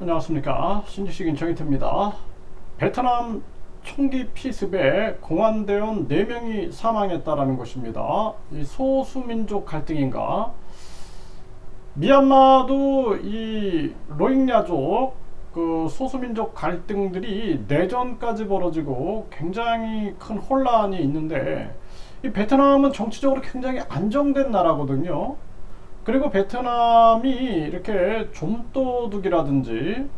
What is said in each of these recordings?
안녕하십니까. 신주식인 정희태입니다. 베트남 총기 피습에 공안대원 4명이 사망했다라는 것입니다. 이 소수민족 갈등인가? 미얀마도 이 로힝야족 그 소수민족 갈등들이 내전까지 벌어지고 굉장히 큰 혼란이 있는데 이 베트남은 정치적으로 굉장히 안정된 나라거든요 그리고 베트남이 이렇게 좀도둑이라든지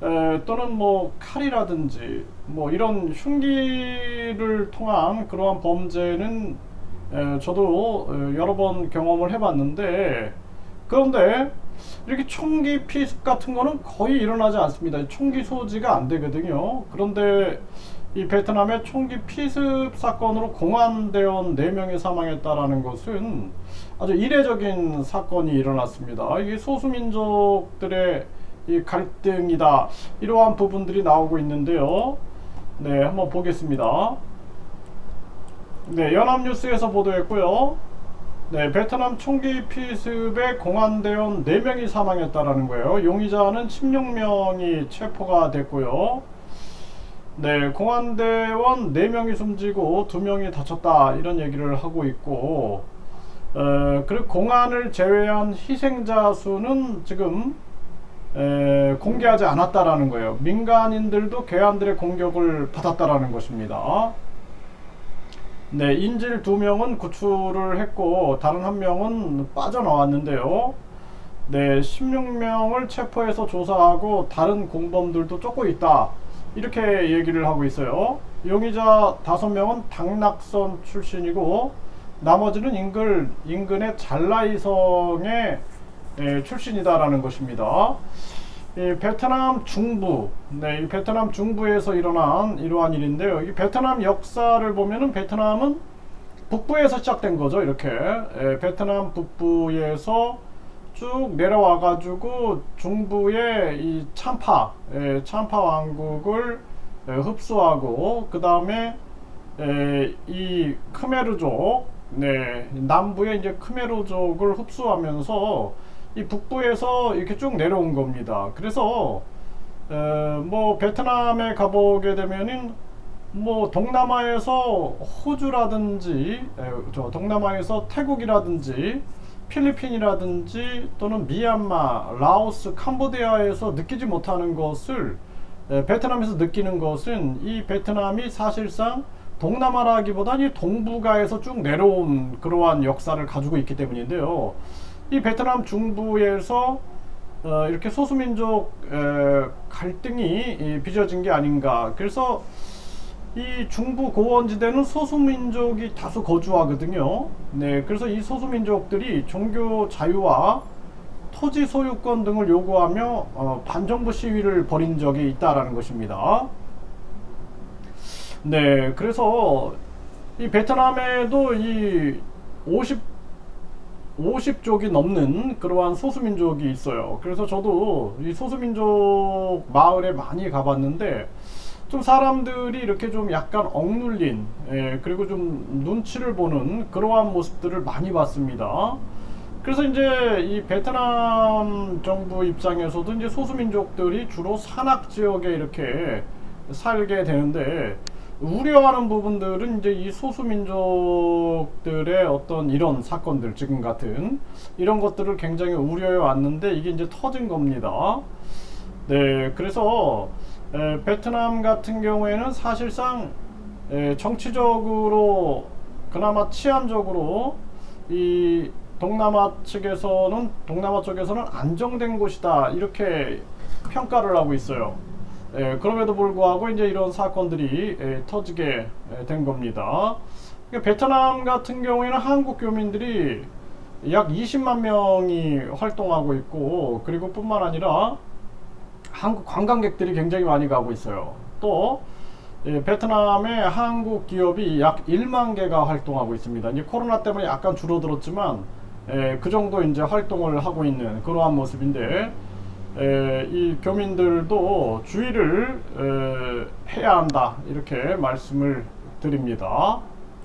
에, 또는 뭐 칼이라든지 뭐 이런 흉기를 통한 그러한 범죄는 에, 저도 에, 여러 번 경험을 해봤는데 그런데 이렇게 총기 피습 같은 거는 거의 일어나지 않습니다. 총기 소지가 안 되거든요. 그런데 이 베트남의 총기 피습 사건으로 공안대원 4명이 사망했다라는 것은 아주 이례적인 사건이 일어났습니다. 이게 소수민족들의 이 갈등이다. 이러한 부분들이 나오고 있는데요. 네, 한번 보겠습니다. 네, 연합뉴스에서 보도했고요. 네, 베트남 총기 피습에 공안대원 4명이 사망했다라는 거예요. 용의자는 16명이 체포가 됐고요. 네, 공안대원 4명이 숨지고 2명이 다쳤다 이런 얘기를 하고 있고 어, 그리고 공안을 제외한 희생자 수는 지금 에, 공개하지 않았다라는 거예요. 민간인들도 괴한들의 공격을 받았다라는 것입니다. 네, 인질 두 명은 구출을 했고 다른 한 명은 빠져나왔는데요. 네, 16명을 체포해서 조사하고 다른 공범들도 쫓고 있다. 이렇게 얘기를 하고 있어요. 용의자 다섯 명은 당락선 출신이고 나머지는 인근 인근의 잘라이성의 예, 출신이다라는 것입니다. 이 베트남 중부, 네, 이 베트남 중부에서 일어난 이러한 일인데요. 이 베트남 역사를 보면은 베트남은 북부에서 시작된 거죠. 이렇게 예, 베트남 북부에서 쭉 내려와 가지고 중부의 이 참파, 예, 참파 왕국을 예, 흡수하고 그 다음에 이 크메르족, 네, 남부의 이제 크메르족을 흡수하면서 이 북부에서 이렇게 쭉 내려온 겁니다. 그래서 에, 뭐 베트남에 가보게 되면은 뭐 동남아에서 호주라든지 에, 저 동남아에서 태국이라든지 필리핀이라든지 또는 미얀마, 라오스, 캄보디아에서 느끼지 못하는 것을 에, 베트남에서 느끼는 것은 이 베트남이 사실상 동남아라기보다는 동북아에서 쭉 내려온 그러한 역사를 가지고 있기 때문인데요. 이 베트남 중부에서 어, 이렇게 소수민족 에, 갈등이 빚어진 게 아닌가. 그래서 이 중부 고원지대는 소수민족이 다수 거주하거든요. 네, 그래서 이 소수민족들이 종교 자유와 토지 소유권 등을 요구하며 어, 반정부 시위를 벌인 적이 있다라는 것입니다. 네, 그래서 이 베트남에도 이 50, 50족이 넘는 그러한 소수민족이 있어요. 그래서 저도 이 소수민족 마을에 많이 가봤는데 좀 사람들이 이렇게 좀 약간 억눌린 예, 그리고 좀 눈치를 보는 그러한 모습들을 많이 봤습니다. 그래서 이제 이 베트남 정부 입장에서도 이제 소수민족들이 주로 산악 지역에 이렇게 살게 되는데 우려하는 부분들은 이제 이 소수민족들의 어떤 이런 사건들 지금 같은 이런 것들을 굉장히 우려해 왔는데 이게 이제 터진 겁니다. 네, 그래서 에, 베트남 같은 경우에는 사실상 에, 정치적으로 그나마 치안적으로 이 동남아 측에서는 동남아 쪽에서는 안정된 곳이다 이렇게 평가를 하고 있어요. 예, 그럼에도 불구하고 이제 이런 사건들이 예, 터지게 예, 된 겁니다. 그러니까 베트남 같은 경우에는 한국 교민들이 약 20만 명이 활동하고 있고 그리고 뿐만 아니라 한국 관광객들이 굉장히 많이 가고 있어요. 또 예, 베트남의 한국 기업이 약 1만 개가 활동하고 있습니다. 이제 코로나 때문에 약간 줄어들었지만 예, 그 정도 이제 활동을 하고 있는 그러한 모습인데 에, 이 교민들도 주의를 에, 해야 한다 이렇게 말씀을 드립니다.